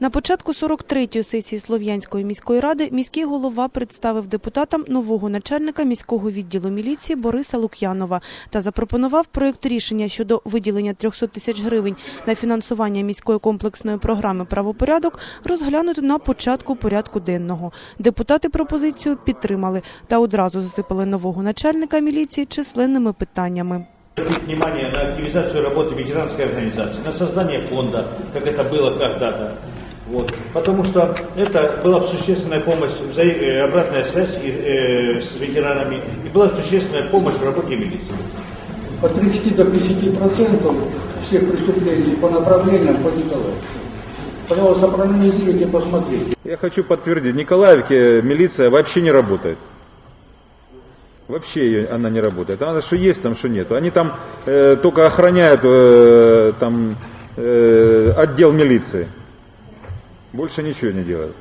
На початку 43-ї сесії Слов'янської міської ради міський голова представив депутатам нового начальника міського відділу міліції Бориса Лук'янова та запропонував проєкт рішення щодо виділення 300 тисяч гривень на фінансування міської комплексної програми «Правопорядок» розглянути на початку порядку денного. Депутати пропозицію підтримали та одразу засипали нового начальника міліції численними питаннями. Обратить внимание на активизацию работы ветеранской организации, на создание фонда, как это было когда-то. Вот. Потому что это была бы существенная помощь, взаи- э, обратная связь и, э, с ветеранами, и была бы существенная помощь в работе милиции. от 30 до 50 процентов всех преступлений по направлениям по Николаевску. Пожалуйста, проанализируйте, посмотрите. Я хочу подтвердить, в Николаевке милиция вообще не работает. Вообще ее, она не работает. Она что есть там, что нет. Они там э, только охраняют э, там, э, отдел милиции. Больше ничего не делают.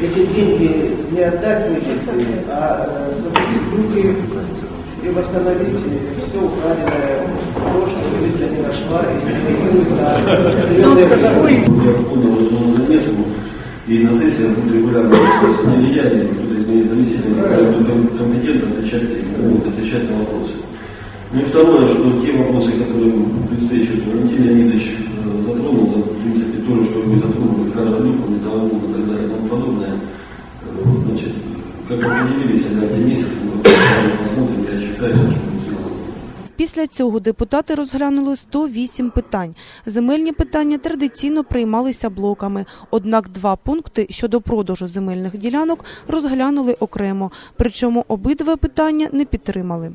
эти деньги не отдать милиции, а э, запустить руки и восстановить все украденное, то, что милиция не нашла, и определенные Я понял эту заметку, и на сессиях будет регулярно. Не я, ни кто-то из моих заместителей ком- компетентно отвечать, отвечать на вопросы. Ну и второе, что те вопросы, которые предстоящий Валентин Леонидович то же, что вы затронули, граждан металлолома и так далее и тому подобное, э, вот, значит, как определились, на один месяц, мы посмотрим, я считаю, что будет сделано. Після цього депутати розглянули 108 питань. Земельні питання традиційно приймалися блоками. Однак два пункти щодо продажу земельних ділянок розглянули окремо. Причому обидва питання не підтримали.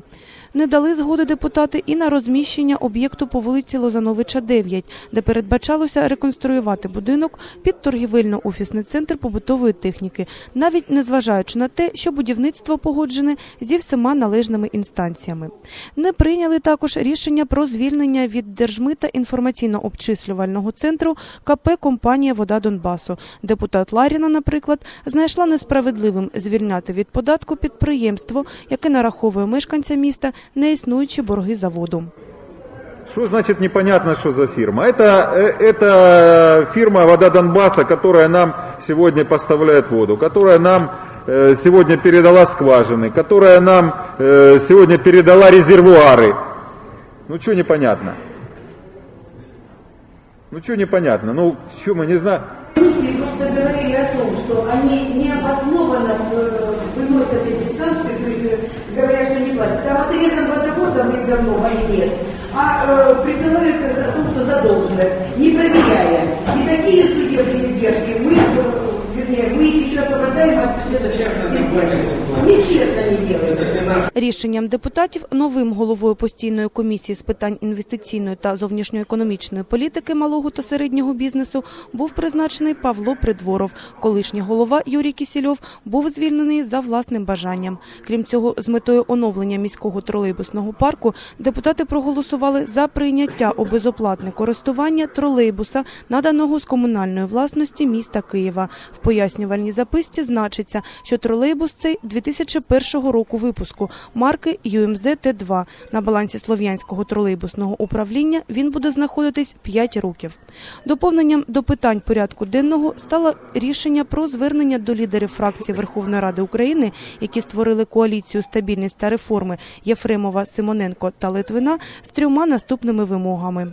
Не дали згоди депутати і на розміщення об'єкту по вулиці Лозановича 9, де передбачалося реконструювати будинок під торгівельно-офісний центр побутової техніки, навіть незважаючи на те, що будівництво погоджене зі всіма належними інстанціями. Не прийняли також рішення про звільнення від держмита інформаційно-обчислювального центру КП компанія Вода Донбасу. Депутат Ларіна, наприклад, знайшла несправедливим звільняти від податку підприємство, яке нараховує мешканцям міста неіснуючі борги за воду. Что значит непонятно, что за фирма? Это, э, это фирма «Вода Донбасса», которая нам сегодня поставляет воду, которая нам э, сегодня передала скважины, которая нам э, сегодня передала резервуары. Ну, что непонятно? Ну, что непонятно? Ну, что мы не знаем? Просто говорили о том, что они необоснованно э, выносят эти санкции, то есть э, говорят, что не платят. Там отрезан водовод давным-давно или нет, а э, присылают о том, что задолженность, не проверяя. Рішенням депутатів новим головою постійної комісії з питань інвестиційної та зовнішньоекономічної політики малого та середнього бізнесу був призначений Павло Придворов. Колишній голова Юрій Кісільов був звільнений за власним бажанням. Крім цього, з метою оновлення міського тролейбусного парку депутати проголосували за прийняття у безоплатне користування тролейбуса, наданого з комунальної власності міста Києва. В пояснювальній записці значиться, що тролейбус цей 2001 року випуску марки ЮМЗ Т2. На балансі Слов'янського тролейбусного управління він буде знаходитись 5 років. Доповненням до питань порядку денного стало рішення про звернення до лідерів фракції Верховної Ради України, які створили коаліцію стабільність та реформи Єфремова, Симоненко та Литвина з трьома наступними вимогами.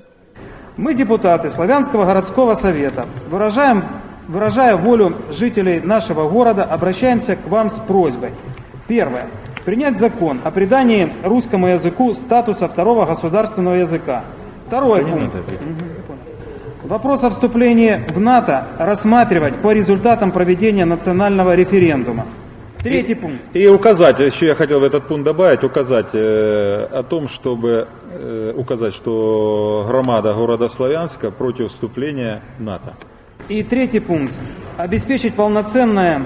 Мы, депутаты Славянского городского совета, выражаем, выражая волю жителей нашего города, обращаемся к вам с просьбой. Первое. Принять закон о придании русскому языку статуса второго государственного языка. Второй пункт. Вопрос о вступлении в НАТО рассматривать по результатам проведения национального референдума. Третий пункт. И указать, еще я хотел в этот пункт добавить, указать э, о том, чтобы э, указать, что громада города Славянска против вступления в НАТО. И третий пункт. Обеспечить полноценное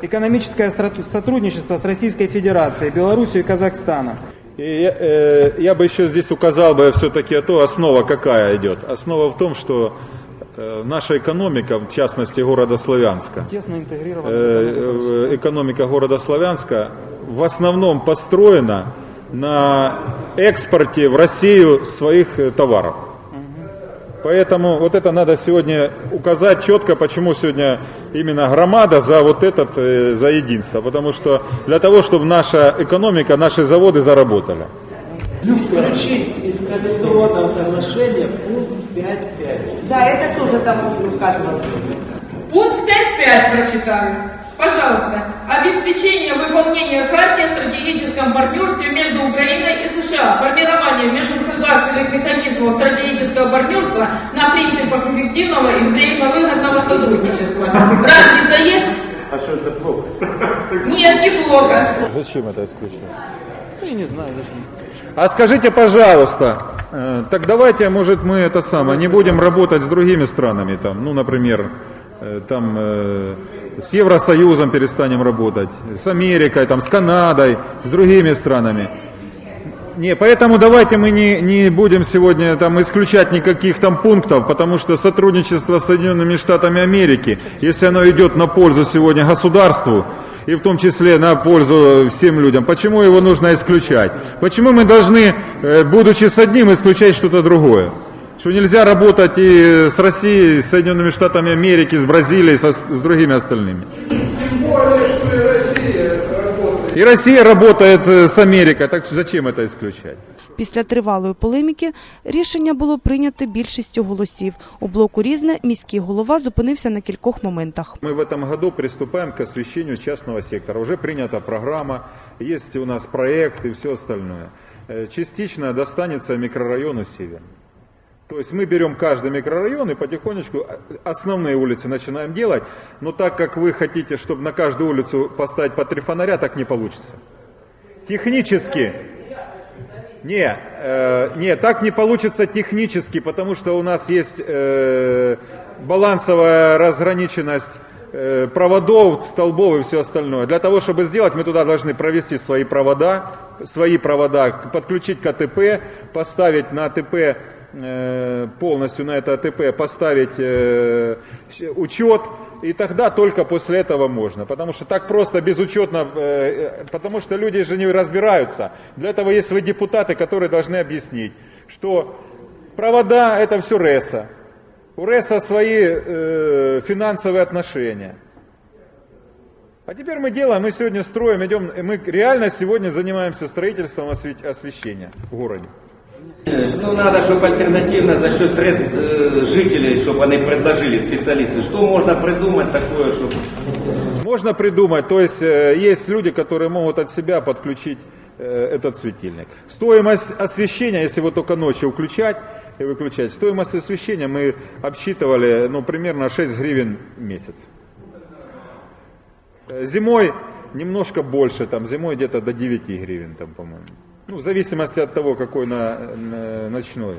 экономическое сотрудничество с Российской Федерацией, Беларусью и Казахстаном. И я, э, я бы еще здесь указал бы все-таки то, основа какая идет. Основа в том, что э, наша экономика, в частности города Славянска, Тесно интегрировано. э, э, экономика города Славянска в основном построена на экспорте в Россию своих э, товаров. Поэтому вот это надо сегодня указать четко, почему сегодня именно громада за вот этот, э, за единство. Потому что для того, чтобы наша экономика, наши заводы заработали. Исключить из коалиционного соглашения пункт 5.5. Да, это тоже там указывалось. Пункт 5.5 прочитаю. Пожалуйста. Обеспечение выполнения Харти о стратегическом партнерстве между Украиной и США. Формирование межгосударственных механизмов стратегического партнерства на принципах эффективного и взаимовыгодного сотрудничества. Разница есть? А что это плохо? Нет, неплохо. Зачем это исключать? Я не знаю, зачем. А скажите, пожалуйста, э, так давайте, может, мы это самое, не будем работать с другими странами, там, ну, например, э, там, э, с Евросоюзом перестанем работать, с Америкой, там, с Канадой, с другими странами. Не, поэтому давайте мы не, не будем сегодня там исключать никаких там пунктов, потому что сотрудничество с Соединенными Штатами Америки, если оно идет на пользу сегодня государству, и в том числе на пользу всем людям, почему его нужно исключать? Почему мы должны, э, будучи с одним, исключать что-то другое? Что нельзя работать и с Россией, с Соединенными Штатами Америки, с Бразилией, со- с другими остальными. И Россия работает э, с Америкой, так зачем это исключать? Після тривалої полеміки рішення було прийнято більшістю голосів. У блоку «Різне» міський голова зупинився на кількох моментах. Мы в этом году приступаем к освещению частного сектора. Уже принята программа, есть у нас проект и все остальное. Э, Частично достанется микрорайону Север. То есть мы берем каждый микрорайон и потихонечку э, основные улицы начинаем делать, но так как вы хотите, чтобы на каждую улицу поставить по три фонаря, так не получится. Технически не, э, не, так не получится технически, потому что у нас есть э, балансовая разграниченность э, проводов, столбов и все остальное. Для того, чтобы сделать, мы туда должны провести свои провода, свои провода, подключить к АТП, поставить на АТП э, полностью на это АТП поставить э, учет, и тогда только после этого можно. Потому что так просто, безучетно, э, э, потому что люди же не разбираются. Для этого есть вы депутаты, которые должны объяснить, что провода это все РЭСа. У РЭСа свои э, финансовые отношения. А теперь мы делаем, мы сегодня строим, идем, мы реально сегодня занимаемся строительством осве- освещения в городе. Ну, надо, чтобы альтернативно за счет средств э, жителей, чтобы они предложили специалисты. Что можно придумать такое, чтобы... Можно придумать, то есть э, есть люди, которые могут от себя подключить э, этот светильник. Стоимость освещения, если его только ночью включать и выключать, стоимость освещения мы обсчитывали ну, примерно 6 гривен в месяц. Э, Зимой немножко больше, там зимой где-то до 9 гривен, там, по-моему. Ну, в зависимости от того, какой на, на- ночной.